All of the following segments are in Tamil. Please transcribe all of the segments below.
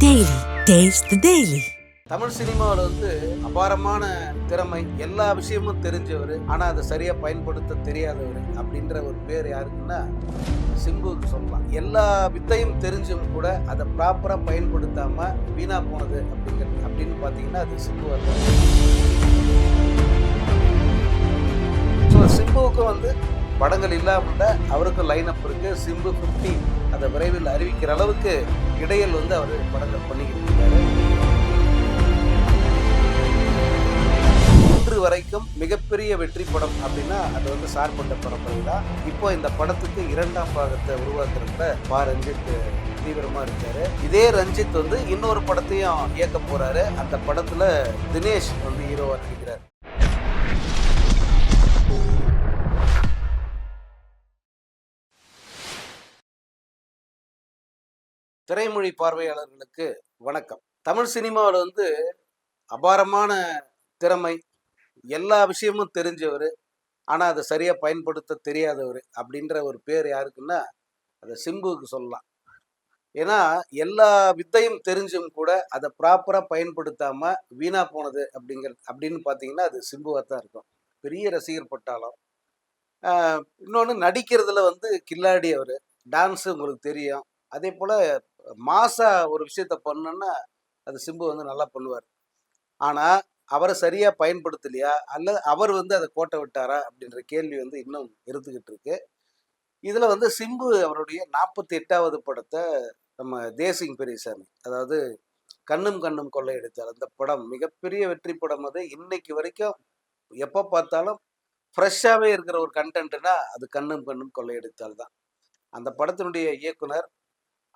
டெய்லி டேஸ்ட் டெய்லி தமிழ் சினிமாவில் வந்து அபாரமான திறமை எல்லா விஷயமும் தெரிஞ்சவர் ஆனால் அதை சரியாக பயன்படுத்த தெரியாதவர் அப்படின்ற ஒரு பேர் யாருக்குன்னா சிம்புவுக்கு சொல்லலாம். எல்லா வித்தையும் தெரிஞ்சும் கூட அதை ப்ராப்பராக பயன்படுத்தாமல் வீணாக போனது அப்படிங்கிறது அப்படின்னு பார்த்தீங்கன்னா அது சிம்பு அல்ல ஸோ சிம்புவுக்கு வந்து படங்கள் இல்லாமல் அவருக்கும் லைன் அப் இருக்கு. சிம்பு ஃபிஃப்டி அதை விரைவில் அறிவிக்கிற அளவுக்கு இடையில் வந்து அவர் படங்கள் பண்ணிக்கிட்டு இருக்காரு. இன்று வரைக்கும் மிகப்பெரிய வெற்றி படம் அப்படின்னா அது வந்து சார்பட்ட பரம்பரை தான். இப்போ இந்த படத்துக்கு இரண்டாம் பாகத்தை உருவாக்குறதுல பா. ரஞ்சித் தீவிரமாக இருக்காரு. இதே ரஞ்சித் வந்து இன்னொரு படத்தையும் இயக்க போறாரு. அந்த படத்துல தினேஷ் வந்து ஹீரோவாக திரைமொழி பார்வையாளர்களுக்கு வணக்கம். தமிழ் சினிமாவில் வந்து அபாரமான திறமை. எல்லா விஷயமும் தெரிஞ்சவர். ஆனால் அதை சரியாக பயன்படுத்த தெரியாதவர் அப்படின்ற ஒரு பேர் யாருக்குன்னா அதை சிம்புவுக்கு சொல்லலாம். ஏன்னா எல்லா வித்தையும் தெரிஞ்சும் கூட அதை ப்ராப்பராக பயன்படுத்தாமல் வீணாக போனது அப்படிங்கிற அப்படின்னு பார்த்தீங்கன்னா அது சிம்புவாக தான் இருக்கும். பெரிய ரசிகர் பட்டாளம். இன்னொன்று நடிக்கிறதுல வந்து கில்லாடி அவர். டான்ஸு உங்களுக்கு தெரியும். அதே போல் மாசா ஒரு விஷயத்த பண்ணுன்னா அது சிம்பு வந்து நல்லா பண்ணுவார். ஆனால் அவரை சரியாக பயன்படுத்தலையா? அல்லது அவர் வந்து அதை கோட்டை விட்டாரா? அப்படின்ற கேள்வி வந்து இன்னும் இருந்துக்கிட்டு இருக்கு. இதில் வந்து சிம்பு அவருடைய நாற்பத்தி எட்டாவது படத்தை நம்ம தேசிங் பெரியசாமி அதாவது கண்ணும் கண்ணும் கொள்ளையடித்தார். அந்த படம் மிகப்பெரிய வெற்றி படம் அது. இன்னைக்கு வரைக்கும் எப்போ பார்த்தாலும் ஃப்ரெஷ்ஷாகவே இருக்கிற ஒரு கண்டென்ட்னா அது கண்ணும் கண்ணும் கொள்ளையடித்தால் தான். அந்த படத்தினுடைய இயக்குனர்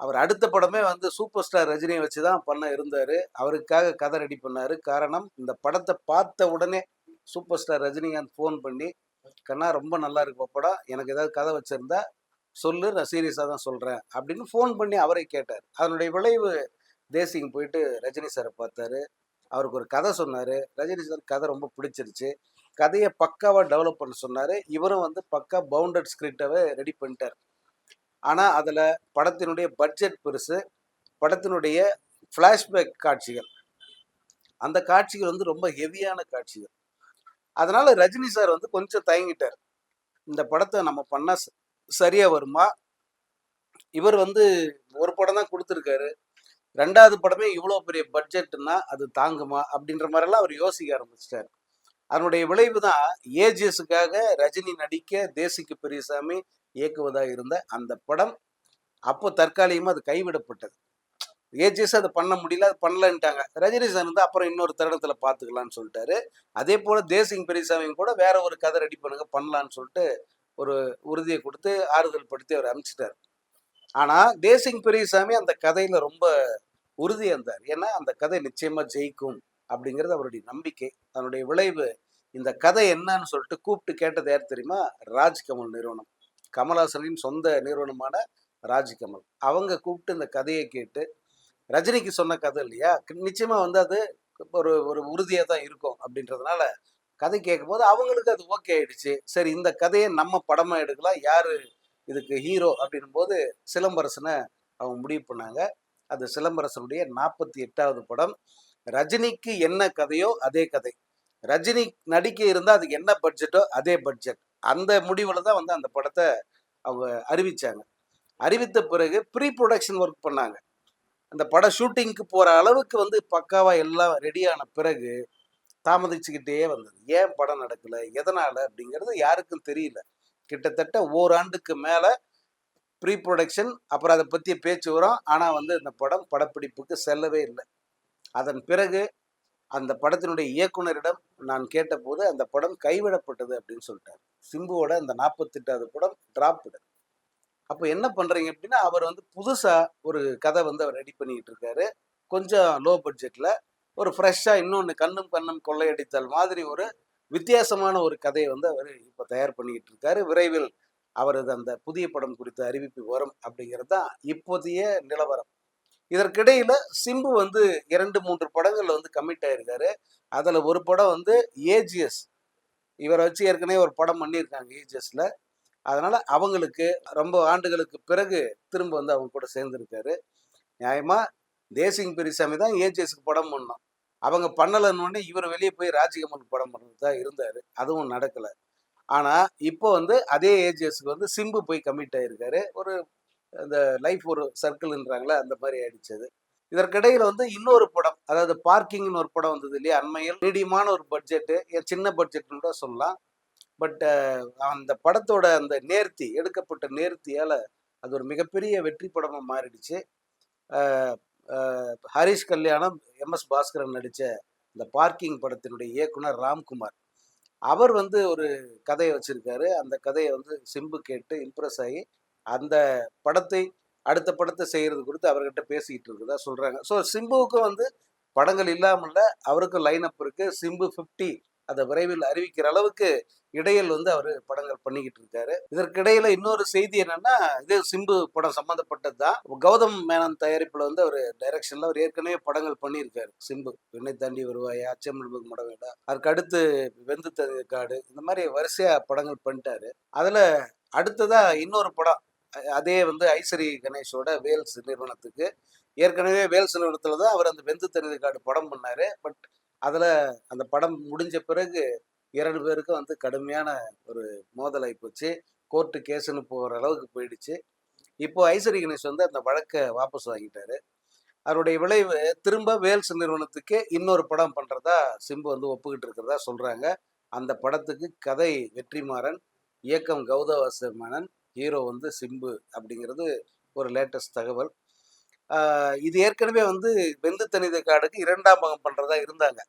அவர் அடுத்த படமே வந்து சூப்பர் ஸ்டார் ரஜினியை வச்சு தான் பண்ண இருந்தார். அவருக்காக கதை ரெடி பண்ணார். காரணம் இந்த படத்தை பார்த்த உடனே சூப்பர் ஸ்டார் ரஜினிகாந்த் ஃபோன் பண்ணி கண்ணா ரொம்ப நல்லா இருக்கு படம் எனக்கு ஏதாவது கதை வச்சுருந்தா சொல்லு நான் சீரியஸாக தான் சொல்கிறேன் அப்படின்னு ஃபோன் பண்ணி அவரை கேட்டார். அதனுடைய விளைவு தேசிங் போயிட்டு ரஜினி சாரை பார்த்தாரு. அவருக்கு ஒரு கதை சொன்னார். ரஜினி சார் கதை ரொம்ப பிடிச்சிருச்சு. கதையை பக்காவாக டெவலப் பண்ண சொன்னார். இவரும் வந்து பக்கா பவுண்டட் ஸ்கிரிப்டாகவே ரெடி பண்ணிட்டார். ஆனால் அதில் படத்தினுடைய பட்ஜெட் பெருசு படத்தினுடைய ஃப்ளாஷ்பேக் காட்சிகள். அந்த காட்சிகள் வந்து ரொம்ப ஹெவியான காட்சிகள். அதனால் ரஜினி சார் வந்து கொஞ்சம் தயங்கிட்டார். இந்த படத்தை நம்ம பண்ணால் ச- வருமா? இவர் வந்து ஒரு படம் தான் கொடுத்துருக்காரு. ரெண்டாவது படமே இவ்வளோ பெரிய பட்ஜெட்னா அது தாங்குமா? அப்படின்ற மாதிரிலாம் அவர் யோசிக்க ஆரம்பிச்சிட்டார். அதனுடைய விளைவு தான் ஏஜிஎஸுக்காக ரஜினி நடிக்க தேசிக்கு பெரியசாமி இயக்குவதாக இருந்த அந்த படம் அப்போ தற்காலிகமாக அது கைவிடப்பட்டது. ஏஜிஎஸ் அது பண்ண முடியல அது பண்ணலன்ட்டாங்க. ரஜினி சார் வந்து அப்புறம் இன்னொரு தருணத்தில் பார்த்துக்கலான்னு சொல்லிட்டாரு. அதே போல் தேசிங் பெரியசாமி கூட வேற ஒரு கதை ரெடி பண்ணுங்க பண்ணலான்னு சொல்லிட்டு ஒரு உறுதியை கொடுத்து ஆறுதல் படுத்தி அவர் அனுப்பிச்சிட்டார். ஆனால் தேசிங் பெரியசாமி அந்த கதையில் ரொம்ப உறுதியாக இருந்தார் ஏன்னா அந்த கதை நிச்சயமாக ஜெயிக்கும் அப்படிங்கிறது அவருடைய நம்பிக்கை. அதனுடைய விளைவு இந்த கதை என்னன்னு சொல்லிட்டு கூப்பிட்டு கேட்டது யார் தெரியுமா? ராஜ்கமல் நிறுவனம். கமல்ஹாசனின் சொந்த நிறுவனமான ராஜ்கமல் அவங்க கூப்பிட்டு இந்த கதையை கேட்டு ரஜினிக்கு சொன்ன கதை இல்லையா? நிச்சயமா வந்து அது ஒரு ஒரு உறுதியாக தான் இருக்கும் அப்படின்றதுனால கதை கேட்கும்போது அவங்களுக்கு அது ஓகே ஆயிடுச்சு. சரி இந்த கதையை நம்ம படமாக எடுக்கலாம். யார் இதுக்கு ஹீரோ அப்படின்னும் போது சிலம்பரசனை அவங்க முடிவு பண்ணாங்க. அது சிலம்பரசனுடைய நாற்பத்தி எட்டாவது படம். ரஜினிக்கு என்ன கதையோ அதே கதை. ரஜினி நடிக்க இருந்தால் அதுக்கு என்ன பட்ஜெட்டோ அதே பட்ஜெட் அந்த முடிவில் தான் வந்து அந்த படத்தை அவங்க அறிவித்தாங்க அறிவித்த பிறகு ப்ரீ ப்ரொடக்ஷன் ஒர்க் பண்ணாங்க. அந்த படம் ஷூட்டிங்க்கு போகிற அளவுக்கு வந்து பக்காவாக எல்லாம் ரெடியான பிறகு தாமதிச்சுக்கிட்டே வந்தது. ஏன் படம் நடக்கலை? எதனால் அப்படிங்கிறது யாருக்கும் தெரியல. கிட்டத்தட்ட ஓராண்டுக்கு மேலே ப்ரீ ப்ரொடக்ஷன் அப்புறம் அதை பற்றிய பேச்சு வரும். ஆனால் வந்து இந்த படம் படப்பிடிப்புக்கு செல்லவே இல்லை. அதன் பிறகு அந்த படத்தினுடைய இயக்குனரிடம் நான் கேட்டபோது அந்த படம் கைவிடப்பட்டது அப்படின்னு சொல்லிட்டார். சிம்புவோட அந்த நாற்பத்தெட்டாவது படம் டிராப்டு அப்போ என்ன பண்ணுறீங்க அப்படின்னா அவர் வந்து புதுசாக ஒரு கதை வந்து அவர் ரெடி பண்ணிக்கிட்டு இருக்காரு. கொஞ்சம் லோ பட்ஜெட்டில் ஒரு ஃப்ரெஷ்ஷாக இன்னொன்று கண்ணும் கண்ணும் கொள்ளையடித்தல் மாதிரி ஒரு வித்தியாசமான ஒரு கதையை வந்து அவர் இப்போ தயார் பண்ணிக்கிட்டு இருக்காரு. விரைவில் அவரது அந்த புதிய படம் குறித்த அறிவிப்பு வரும் அப்படிங்கிறது தான் இப்போதைய நிலவரம். இதற்கிடையில சிம்பு வந்து இரண்டு மூன்று படங்கள்ல வந்து கமிட் ஆயிருக்காரு. அதுல ஒரு படம் வந்து ஏஜிஎஸ் இவரை வச்சு ஏற்கனவே ஒரு படம் பண்ணியிருக்காங்க ஏஜிஎஸ்ல அதனால அவங்களுக்கு ரொம்ப ஆண்டுகளுக்கு பிறகு திரும்ப வந்து அவங்க கூட சேர்ந்துருக்காரு. நியாயமா? தேசிங் பெரியசாமி தான் ஏஜிஎஸ்க்கு படம் பண்ணோம் அவங்க பண்ணலன்னு இவர் வெளியே போய் ராஜ்கமல் படம் பண்ணுறது தான் இருந்தார். அதுவும் நடக்கலை. ஆனால் இப்போ வந்து அதே ஏஜிஎஸ்க்கு வந்து சிம்பு போய் கமிட் ஆகிருக்காரு ஒரு இந்த லைஃப் ஒரு சர்க்கிள்ன்றாங்களே அந்த மாதிரி ஆயிடுச்சு அது. இதற்கிடையில் வந்து இன்னொரு படம் அதாவது பார்க்கிங்னு ஒரு படம் வந்தது இல்லையா அண்மையில். மீடியமான ஒரு பட்ஜெட்டு சின்ன பட்ஜெட்னு கூட சொல்லலாம். பட் அந்த படத்தோட அந்த நேர்த்தி எடுக்கப்பட்ட நேர்த்தியால் அது ஒரு மிகப்பெரிய வெற்றி படமாக மாறிடுச்சு. ஹரிஷ் கல்யாணம் எம்எஸ் பாஸ்கரன் நடித்த இந்த பார்க்கிங் படத்தினுடைய இயக்குனர் ராம்குமார். அவர் வந்து ஒரு கதையை வச்சிருக்காரு. அந்த கதையை வந்து சிம்பு கேட்டு இம்ப்ரெஸ் ஆகி அந்த படத்தை அடுத்த படத்தை செய்கிறது குறித்து அவர்கிட்ட பேசிக்கிட்டு இருக்குதா சொல்கிறாங்க ஸோ சிம்புவுக்கும் வந்து படங்கள் இல்லாமல் அவருக்கும் லைன் அப் சிம்பு ஃபிஃப்டி அதை விரைவில் அறிவிக்கிற அளவுக்கு இடையில் வந்து அவர் படங்கள் பண்ணிக்கிட்டு இருக்காரு. இதற்கிடையில இன்னொரு செய்தி என்னன்னா இது சிம்பு படம் சம்மந்தப்பட்டது தான் கௌதம் மேனன் தயாரிப்பில் வந்து அவர் டைரக்ஷன்ல அவர் ஏற்கனவே படங்கள் பண்ணியிருக்காரு. சிம்பு என்னை தாண்டி வருவாயா? அச்சமிழ்பு மடவேடா? அதுக்கு அடுத்து வெந்து காடு இந்த மாதிரி வரிசையா படங்கள் பண்ணிட்டாரு. அதுல அடுத்ததா இன்னொரு படம் அதே வந்து ஐஸ்வரி கணேஷோட வேல்ஸ் நிறுவனத்துக்கு. ஏற்கனவே வேல்ஸ் நிறுவனத்தில் தான் அவர் அந்த வெந்து தெரிந்த காடு படம் பண்ணார். பட் அதில் அந்த படம் முடிஞ்ச பிறகு இரண்டு பேருக்கும் வந்து கடுமையான ஒரு மோதல் ஆயிப்போச்சு கோர்ட்டு கேஸுன்னு போகிற அளவுக்கு போயிடுச்சு. இப்போ ஐஸ்வரி கணேஷ் வந்து அந்த வழக்கை வாபஸ் வாங்கிட்டாரு. அவருடைய விளைவு திரும்ப வேல்ஸ் நிறுவனத்துக்கே இன்னொரு படம் பண்ணுறதா சிம்பு வந்து ஒப்புக்கிட்டு இருக்கிறதா சொல்கிறாங்க அந்த படத்துக்கு கதை வெற்றிமாறன் இயக்கம் கௌதவாச மேனன் ஹீரோ வந்து சிம்பு அப்படிங்கிறது ஒரு லேட்டஸ்ட் தகவல். இது ஏற்கனவே வந்து வெந்து தனித காடுக்கு இரண்டாம் பாகம் பண்ணுறதா இருந்தாங்க.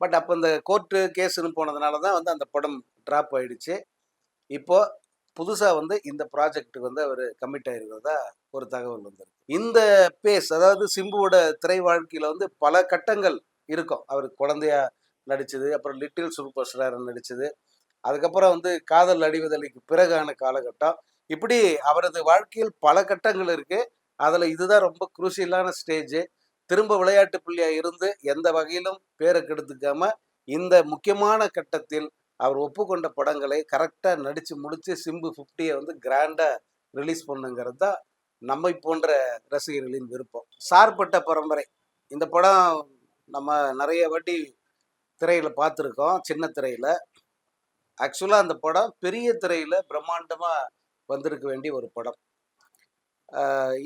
பட் அப்போ இந்த கோர்ட்டு கேஸுன்னு போனதுனால தான் வந்து அந்த படம் ட்ராப் ஆயிடுச்சு. இப்போது புதுசாக வந்து இந்த ப்ராஜெக்ட்டுக்கு வந்து அவர் கமிட் ஆகிருக்கிறதா ஒரு தகவல் வந்திருக்கு. இந்த பேஸ் அதாவது சிம்புவோட திரை வாழ்க்கையில் வந்து பல கட்டங்கள் இருக்கும். அவர் குழந்தையா நடிச்சது அப்புறம் லிட்டில் சூப்பர் ஸ்டார் நடிச்சது. அதுக்கப்புறம் வந்து காதல் அடிவதலைக்கு பிறகான காலகட்டம். இப்படி அவரது வாழ்க்கையில் பல கட்டங்கள் இருக்கு. அதில் இதுதான் ரொம்ப குரூசியலான ஸ்டேஜ் திரும்ப விளையாட்டு புள்ளியாக இருந்து எந்த வகையிலும் பேரை கெடுத்துக்காம இந்த முக்கியமான கட்டத்தில் அவர் ஒப்புக்கொண்ட படங்களை கரெக்டாக நடித்து முடித்து சிம்பு ஃபிஃப்டியை வந்து கிராண்டாக ரிலீஸ் பண்ணுங்கிறது தான் நம்மை போன்ற ரசிகர்களின் விருப்பம். சார்பட்ட பரம்பரை. இந்த படம் நம்ம நிறைய வாட்டி திரையில் பார்த்துருக்கோம். சின்ன திரையில். ஆக்சுவலாக அந்த படம் பெரிய திரையில் பிரம்மாண்டமாக வந்திருக்க வேண்டிய ஒரு படம்.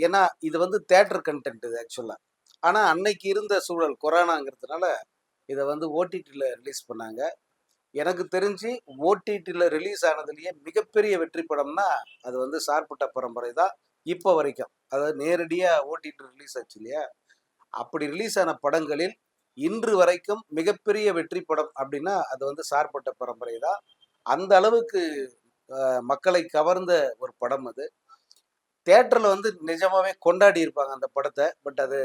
ஏன்னா இது வந்து தேட்டர் கண்டென்ட் இது ஆக்சுவலாக ஆனால் அன்னைக்கு இருந்த சூழல் கொரோனாங்கிறதுனால இதை வந்து ஓடிடியில் ரிலீஸ் பண்ணாங்க. எனக்கு தெரிஞ்சு ஓடிடியில் ரிலீஸ் ஆனதுலேயே மிகப்பெரிய வெற்றி படம்னா அது வந்து சார்பட்ட பரம்பரை தான் இப்போ வரைக்கும். அதாவது நேரடியாக ஓடிடி ரிலீஸ் ஆச்சு இல்லையா? அப்படி ரிலீஸ் ஆன படங்களில் இன்று வரைக்கும் மிகப்பெரிய வெற்றி படம் அப்படின்னா அது வந்து சார்பட்ட பரம்பரை தான். அந்த அளவுக்கு மக்களை கவர்ந்த ஒரு படம் அது. தேட்டரில் வந்து நிஜமாவே கொண்டாடி இருப்பாங்க அந்த படத்தை பட் அது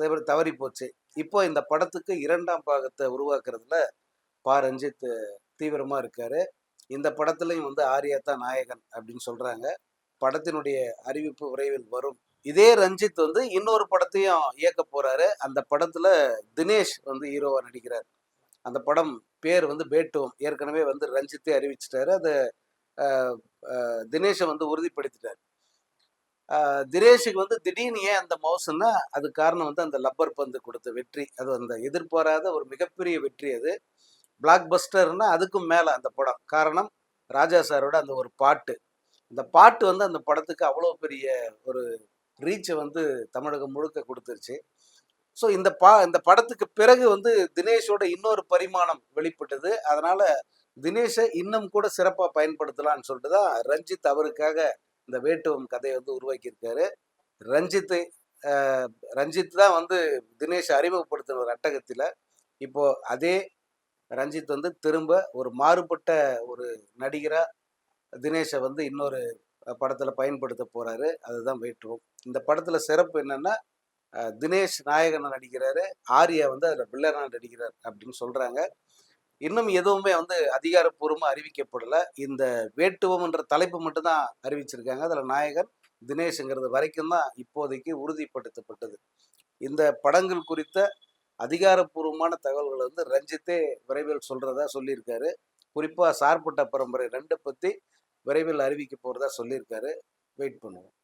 தவறி தவறி போச்சு. இப்போ இந்த படத்துக்கு இரண்டாம் பாகத்தை உருவாக்குறதுல பா. ரஞ்சித் தீவிரமாக இருக்காரு. இந்த படத்துலையும் வந்து ஆரியா தான் நாயகன் அப்படின்னு சொல்கிறாங்க படத்தினுடைய அறிவிப்பு விரைவில் வரும். இதே ரஞ்சித் வந்து இன்னொரு படத்தையும் இயக்க போகிறாரு அந்த படத்தில் தினேஷ் வந்து ஹீரோவாக நடிக்கிறார். அந்த படம் பேர் வந்து பேட்டோம். ஏற்கனவே வந்து ரஞ்சித்தே அறிவிச்சிட்டாரு. அதை தினேஷை வந்து உறுதிப்படுத்திட்டார். தினேஷுக்கு வந்து திடீர்னு ஏன் அந்த மவுசம்னா அது காரணம் வந்து அந்த லப்பர் பந்து கொடுத்த வெற்றி. அது அந்த எதிர்பாராத ஒரு மிகப்பெரிய வெற்றி அது. பிளாக் பஸ்டர்னா அதுக்கும் மேலே அந்த படம். காரணம் ராஜா சாரோட அந்த ஒரு பாட்டு. அந்த பாட்டு வந்து அந்த படத்துக்கு அவ்வளோ பெரிய ஒரு ரீச்சை வந்து தமிழகம் முழுக்க கொடுத்துருச்சு. ஸோ இந்த பா இந்த படத்துக்கு பிறகு வந்து தினேஷோட இன்னொரு பரிமாணம் வெளிப்பட்டது. அதனால தினேஷை இன்னும் கூட சிறப்பாக பயன்படுத்தலாம்னு சொல்லிட்டு தான் ரஞ்சித் அவருக்காக இந்த வேட்டுவம் கதையை வந்து உருவாக்கியிருக்காரு. ரஞ்சித் ரஞ்சித் தான் வந்து தினேஷ் அறிமுகப்படுத்தின ஒரு அட்டகத்தில். இப்போ அதே ரஞ்சித் வந்து திரும்ப ஒரு மாறுபட்ட ஒரு நடிகராக தினேஷை வந்து இன்னொரு படத்தில் பயன்படுத்த போகிறாரு அதுதான் வேற்றுவோம் இந்த படத்தில் சிறப்பு என்னன்னா தினேஷ் நாயகன் நடிக்கிறாரு. ஆர்யா வந்து அதில் வில்லனா நடிக்கிறார் அப்படின்னு சொல்கிறாங்க இன்னும் எதுவுமே வந்து அதிகாரப்பூர்வமாக அறிவிக்கப்படல. இந்த வேட்டுவம்ன்ற தலைப்பு மட்டும்தான் அறிவிச்சிருக்காங்க. அதில் நாயகன் தினேஷ்ங்கிறது வரைக்கும் தான் இப்போதைக்கு உறுதிப்படுத்தப்பட்டது. இந்த படங்கள் குறித்த அதிகாரப்பூர்வமான தகவல்களை வந்து ரஞ்சித்தே விரைவில் சொல்றதா சொல்லியிருக்காரு. குறிப்பாக சார்பட்ட பரம்பரை ரெண்டை பற்றி விரைவில் அறிவிக்க போகிறதா சொல்லியிருக்காரு. வெயிட் பண்ணுவோம்.